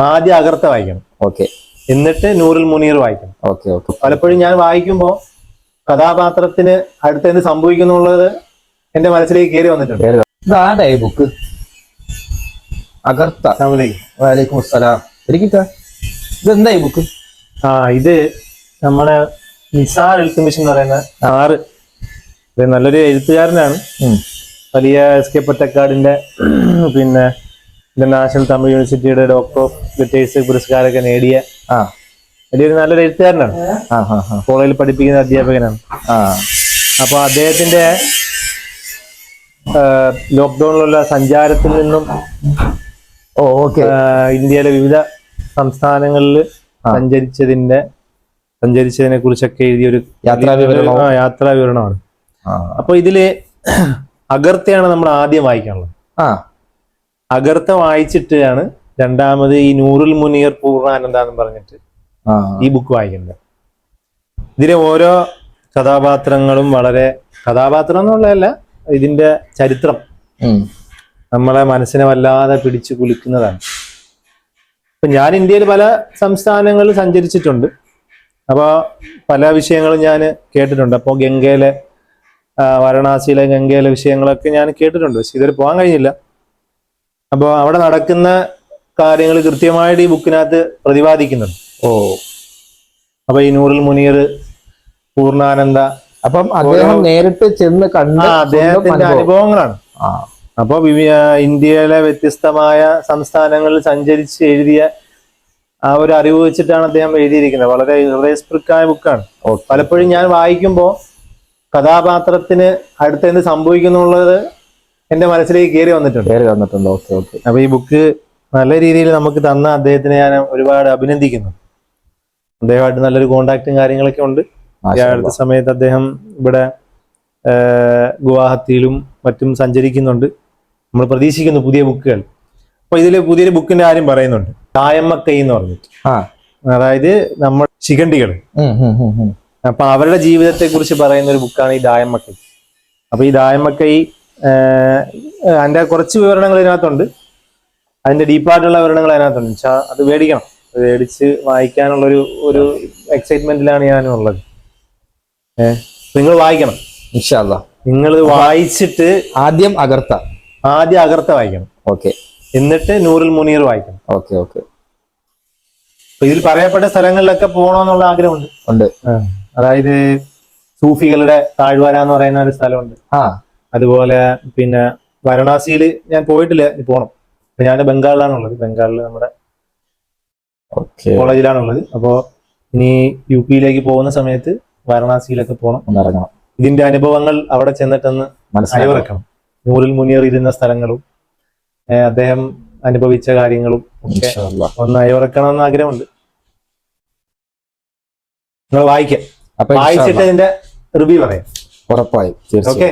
ആദ്യം അകർത്ത വായിക്കണം. ഓക്കെ. എന്നിട്ട് നൂറിൽ മുനീർ വായിക്കണം. Okay okay. പലപ്പോഴും ഞാൻ വായിക്കുമ്പോൾ കഥാപാത്രത്തിന് അടുത്ത് എന്ത് സംഭവിക്കുന്നുള്ളത് എന്റെ മനസ്സിലേക്ക് കയറി വന്നിട്ടുണ്ട്. ഇതാണ്ടേ ബുക്ക്. അഗർത്ത അസ്സലാമലൈക്കും. വാലേക്കും അസ്സലാം. ഇതെന്താ ഈ ബുക്ക്? ആ ഇത് നമ്മുടെ നിസാർ എൽത്തുമിഷൻ എന്ന് പറയുന്ന ആറ്. നല്ലൊരു എഴുത്തുകാരനാണ്. വലിയ എസ് കെ പൊറ്റക്കാടിന്റെ പിന്നെ ഇന്റർനാഷണൽ തമിഴ് യൂണിവേഴ്സിറ്റിയുടെ ഡോക്ടർ ഓഫ് ലിറ്റേഴ്സ് പുരസ്കാരമൊക്കെ നേടിയ ആ. വലിയൊരു നല്ലൊരു എഴുത്തുകാരനാണ്. കോളേജിൽ പഠിപ്പിക്കുന്ന അധ്യാപകനാണ്. ആ. അപ്പൊ അദ്ദേഹത്തിന്റെ ലോക്ക്ഡൌണിലുള്ള സഞ്ചാരത്തിൽ നിന്നും ഇന്ത്യയിലെ വിവിധ സംസ്ഥാനങ്ങളിൽ സഞ്ചരിച്ചതിന്റെ സഞ്ചരിച്ചതിനെ കുറിച്ചൊക്കെ എഴുതിയൊരു യാത്രാ വിവരണം യാത്രാ വിവരണമാണ്. ആ. അപ്പൊ ഇതിൽ അഗർത്തയാണ് നമ്മൾ ആദ്യം വായിക്കാനുള്ളത്. ആ. അഗർത്ത വായിച്ചിട്ടാണ് രണ്ടാമത് ഈ നൂറുൽ മുനീർ പൂർണാനന്ദ എന്ന് പറഞ്ഞിട്ട് ഈ ബുക്ക് വായിക്കുന്നത്. ഇതിലെ ഓരോ കഥാപാത്രങ്ങളും വളരെ കഥാപാത്രം എന്നുള്ളതല്ല ഇതിന്റെ ചരിത്രം. നമ്മളെ മനസ്സിനെ വല്ലാതെ പിടിച്ചു കുലുക്കുന്നതാണ്. ഇപ്പൊ ഞാൻ ഇന്ത്യയിൽ പല സംസ്ഥാനങ്ങളിൽ സഞ്ചരിച്ചിട്ടുണ്ട്. അപ്പോൾ പല വിഷയങ്ങളും ഞാൻ കേട്ടിട്ടുണ്ട്. അപ്പോൾ ഗംഗയിലെ വാരണാസിയിലെ ഗംഗയിലെ വിഷയങ്ങളൊക്കെ ഞാൻ കേട്ടിട്ടുണ്ട്. പക്ഷെ ഇതുവരെ പോകാൻ കഴിഞ്ഞില്ല. അപ്പോൾ അവിടെ നടക്കുന്ന കാര്യങ്ങൾ കൃത്യമായിട്ട് ഈ ബുക്കിനകത്ത് പ്രതിപാദിക്കുന്നുണ്ട്. ഓ. അപ്പൊ ഈ നൂറിൽ മുനീർ പൂർണാനന്ദ അപ്പം അദ്ദേഹം നേരിട്ട് ചെന്ന് കണ്ട അദ്ദേഹത്തിന്റെ അനുഭവങ്ങളാണ്. അപ്പൊ അപ്പോൾ ഇന്ത്യയിലെ വ്യത്യസ്തമായ സംസ്ഥാനങ്ങളിൽ സഞ്ചരിച്ച് എഴുതിയ ആ ഒരു അറിവ് വെച്ചിട്ടാണ് അദ്ദേഹം എഴുതിയിരിക്കുന്നത്. വളരെ ഹൃദയസ്പൃക്കായ ബുക്കാണ്. പലപ്പോഴും ഞാൻ വായിക്കുമ്പോൾ കഥാപാത്രത്തിന് അടുത്ത് എന്ത് സംഭവിക്കുന്നുള്ളത് എന്റെ മനസ്സിലേക്ക് കയറി വന്നിട്ടുണ്ട്. കയറി വന്നിട്ടുണ്ട്. Okay okay. അപ്പൊ ഈ ബുക്ക് നല്ല രീതിയിൽ നമുക്ക് തന്ന അദ്ദേഹത്തിനെ ഞാൻ ഒരുപാട് അഭിനന്ദിക്കുന്നു. അദ്ദേഹമായിട്ട് നല്ലൊരു കോണ്ടാക്റ്റും കാര്യങ്ങളൊക്കെ ഉണ്ട്. ഈ അടുത്ത സമയത്ത് അദ്ദേഹം ഇവിടെ ഗുവാഹത്തിയിലും മറ്റും സഞ്ചരിക്കുന്നുണ്ട്. നമ്മൾ പ്രതീക്ഷിക്കുന്നു പുതിയ ബുക്കുകൾ. അപ്പൊ ഇതിൽ പുതിയൊരു ബുക്കിന്റെ കാര്യം പറയുന്നുണ്ട്. കായമ്മക്കൈ എന്ന് പറഞ്ഞിട്ട്. അതായത് നമ്മൾ ശിഖണ്ഡികൾ. അപ്പൊ അവരുടെ ജീവിതത്തെ കുറിച്ച് പറയുന്ന ഒരു ബുക്കാണ് ഈ ദായമ്മക്കൈ അപ്പൊ ഈ ദായമ്മക്കൈ അതിന്റെ കുറച്ച് വിവരണങ്ങൾ ഇതിനകത്തുണ്ട്. അതിന്റെ ഡീപ്പായിട്ടുള്ള വിവരണങ്ങൾ അതിനകത്തുണ്ട്. വെച്ചാൽ അത് മേടിക്കണം. അത് മേടിച്ച് വായിക്കാനുള്ളൊരു ഒരു എക്സൈറ്റ്മെന്റിലാണ് ഞാനും ഉള്ളത് ഏഹ് നിങ്ങൾ വായിക്കണം. നിങ്ങൾ വായിച്ചിട്ട് ആദ്യം അകർത്ത. ആദ്യം അകർത്ത വായിക്കണം. ഓക്കെ. എന്നിട്ട് നൂറിൽ മുനീർ വായിക്കണം. Okay okay. ഇതിൽ പറയപ്പെട്ട സ്ഥലങ്ങളിലൊക്കെ പോകണമെന്നുള്ള ആഗ്രഹമുണ്ട്. ഉണ്ട്. അതായത് സൂഫികളുടെ താഴ്വര എന്ന് പറയുന്ന ഒരു സ്ഥലമുണ്ട്. ആ. അതുപോലെ പിന്നെ വാരണാസിയിൽ ഞാൻ പോയിട്ടില്ല ഇനി പോണം. അപ്പൊ ഞാൻ ബംഗാളിലാണുള്ളത് ബംഗാളിൽ നമ്മുടെ കോളേജിലാണുള്ളത്. അപ്പോൾ ഇനി യു പിയിലേക്ക് പോകുന്ന സമയത്ത് വാരണാസിയിലൊക്കെ പോകണം ഒന്ന് ഇറങ്ങണം ഇതിന്റെ അനുഭവങ്ങൾ അവിടെ ചെന്നിട്ടെന്ന് മനസ്സിലായി അയവിറക്കണം നൂറിൽ മുന്നേറിയിരുന്ന സ്ഥലങ്ങളും അദ്ദേഹം അനുഭവിച്ച കാര്യങ്ങളും ഒക്കെ ഒന്ന് അയവിറക്കണം എന്ന് ആഗ്രഹമുണ്ട്. നിങ്ങൾ വായിക്കാം. വായിച്ചിട്ട് ഇതിന്റെ റിവ്യൂ പറയാം. ഉറപ്പായി. ഓക്കെ?